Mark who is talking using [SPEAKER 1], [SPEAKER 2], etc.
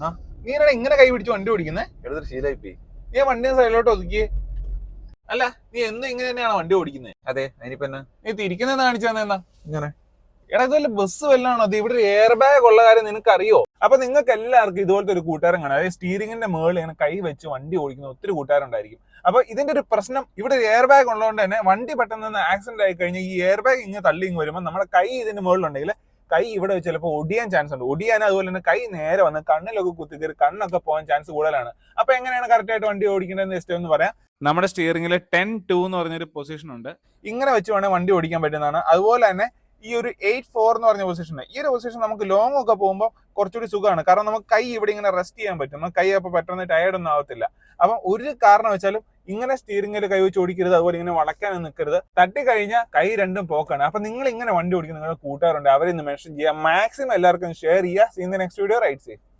[SPEAKER 1] ആ.
[SPEAKER 2] നീ എന്നാ ഇങ്ങനെ കൈ പിടിച്ച് വണ്ടി ഓടിക്കുന്നേ?
[SPEAKER 1] എടുത്തിട്ട് ശീലായി പോയി.
[SPEAKER 2] നീ വണ്ടി സൈഡിലോട്ട് ഒതുക്കിയേ. അല്ല നീ എന്നും ഇങ്ങനെ തന്നെയാണ് വണ്ടി ഓടിക്കുന്നത്
[SPEAKER 1] അതെ അതിനിപ്പോ
[SPEAKER 2] നീ തിരിക്കുന്ന കാണിച്ചു തന്നെന്നാ
[SPEAKER 1] ഇങ്ങനെ.
[SPEAKER 2] എടാ ഇതുപോലെ ബസ് വല്ലതാണോ അത് ഇവിടെ എയർ ബാഗ് ഉള്ള കാര്യം നിനക്ക് അറിയോ അപ്പൊ നിങ്ങൾക്ക് എല്ലാവർക്കും ഇതുപോലത്തെ ഒരു കൂട്ടുകാരൻ കാണാം. അതായത് സ്റ്റീറിംഗിന്റെ മുകളിൽ ഇങ്ങനെ കൈ വെച്ച് വണ്ടി ഓടിക്കുന്ന ഒത്തിരി കൂട്ടുകാരുണ്ടായിരിക്കും. അപ്പൊ ഇതിന്റെ ഒരു പ്രശ്നം ഇവിടെ ഒരു എയർ ബാഗ് ഉള്ളതുകൊണ്ട് തന്നെ വണ്ടി പെട്ടെന്ന് ആക്സിഡന്റ് ആയി കഴിഞ്ഞാൽ ഈ എയർ ബാഗ് ഇങ്ങനെ തള്ളി ഇങ്ങ് വരുമ്പോൾ നമ്മുടെ കൈ ഇതിന്റെ മുകളിലുണ്ടെങ്കിൽ കൈ ഇവിടെ ചിലപ്പോൾ ഒടിയാൻ ചാൻസ് ഉണ്ട്. ഒടിയാൻ അതുപോലെ തന്നെ കൈ നേരെ വന്ന് കണ്ണിലൊക്കെ കുത്തി കയറി കണ്ണൊക്കെ പോകാൻ ചാൻസ് കൂടുതലാണ്. അപ്പൊ എങ്ങനെയാണ് കറക്റ്റ് ആയിട്ട് വണ്ടി ഓടിക്കേണ്ടതെന്ന് ഇഷ്ടം എന്ന് പറയാം. നമ്മുടെ സ്റ്റിയറിംഗിൽ ടെൻ ടു എന്ന് പറഞ്ഞൊരു പൊസിഷൻ ഉണ്ട്. ഇങ്ങനെ വെച്ച് വേണേൽ വണ്ടി ഓടിക്കാൻ പറ്റുന്നതാണ്. അതുപോലെ തന്നെ ഈ ഒരു എയ്റ്റ് ഫോർ എന്ന് പറഞ്ഞ പൊസിഷൻ ഈ ഒരു പൊസിഷൻ നമുക്ക് ലോങ് ഒക്കെ പോകുമ്പോൾ കുറച്ചുകൂടി സുഖമാണ്. കാരണം നമുക്ക് കൈ ഇവിടെ ഇങ്ങനെ റെസ്റ്റ് ചെയ്യാൻ പറ്റും. നമുക്ക് കൈ അപ്പോൾ പെട്ടെന്ന് ടയേർഡ് ഒന്നും ആവത്തില്ല. അപ്പം ഒരു കാരണം വെച്ചാലും ഇങ്ങനെ സ്റ്റീറിംഗിൽ കൈ വെച്ച് ഓടിക്കരുത് അതുപോലെ ഇങ്ങനെ വളക്കാൻ നിൽക്കരുത് തട്ടി കഴിഞ്ഞാൽ കൈ രണ്ടും പോക്കാണ്. അപ്പൊ നിങ്ങൾ ഇങ്ങനെ വണ്ടി ഓടിക്കുന്ന നിങ്ങളുടെ കൂട്ടുകാരുണ്ട് അവരെ ഇന്ന് മെൻഷൻ ചെയ്യുക മാക്സിമം എല്ലാവർക്കും ഷെയർ ചെയ്യുക. Seen the next video right safe